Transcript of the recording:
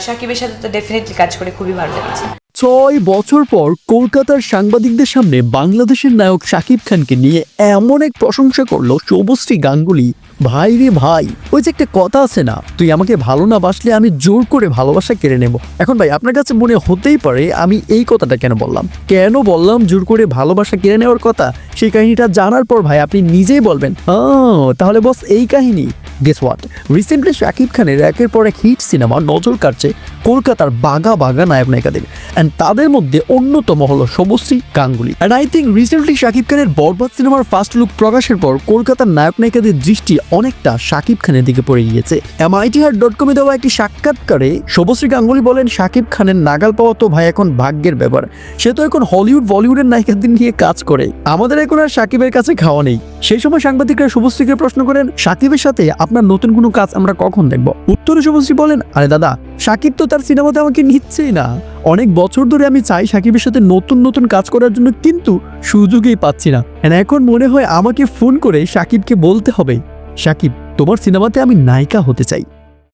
সাকিবের সাথে তো ডেফিনেটলি কাজ করে খুবই ভালো লেগেছে। ছয় বছর পর কলকাতার সাংবাদিকদের সামনে বাংলাদেশের নায়ক শাকিব খানকে নিয়ে এমন এক প্রশংসা করল শুভশ্রী গাঙ্গুলি। ভাই রে ভাই ওই যে একটা কথা আছে না তুই আমাকে ভালো না বাসলে আমি জোর করে ভালোবাসা কেড়ে নেব। এখন ভাই আপনার কাছে মনে হতেই পারে আমি এই কথাটা কেন বললাম? কেন বললাম জোর করে ভালোবাসা কেড়ে নেওয়ার কথা? সেই কাহিনীটা জানার পর ভাই আপনি নিজেই বলবেন "আহ, তাহলে বস এই কাহিনী। গেস হোয়াট রিসেন্টলি শাকিব খানের একের পর এক হিট সিনেমা নজর কাটছে কলকাতার বাগা বাগা নায়ক নায়িকাদের। অ্যান্ড তাদের মধ্যে অন্যতম হলো Subhashree Ganguly. And I think recently Shakib খানের বরবাদ সিনেমার ফার্স্ট লুক প্রকাশের পর কলকাতার নায়ক নায়িকাদের দৃষ্টি অনেকটা শাকিব খানের দিকে পড়ে গিয়েছে। এমআইটি হার ডট কমে দেওয়া একটি সাক্ষাৎকারে শুভশ্রী গাঙ্গুলি বলেন শাকিব খানের নাগাল পাওয়া তো ভাই এখন ভাগ্যের ব্যাপার। সে তো এখন হলিউড বলিউডের নায়িকাদের নিয়ে কাজ করে। আমাদের এখন আর সাকিবের কাছে খাওয়া নেই। সেই সময় সাংবাদিকরা শুভশ্রীকে প্রশ্ন করেন সাকিবের সাথে আপনার নতুন কোনো কাজ আমরা কখন দেখব? উত্তরে শুভশ্রী বলেন, আরে দাদা সাকিব তো তার সিনেমাতে আমাকে নিচ্ছেই না। অনেক বছর ধরে আমি চাই সাকিবের সাথে নতুন নতুন কাজ করার জন্য, কিন্তু সুযোগই পাচ্ছি না। And এখন মনে হয় আমাকে ফোন করে সাকিবকে বলতে হবে। সাকিব তোমার সিনেমাতে আমি নায়িকা হতে চাই।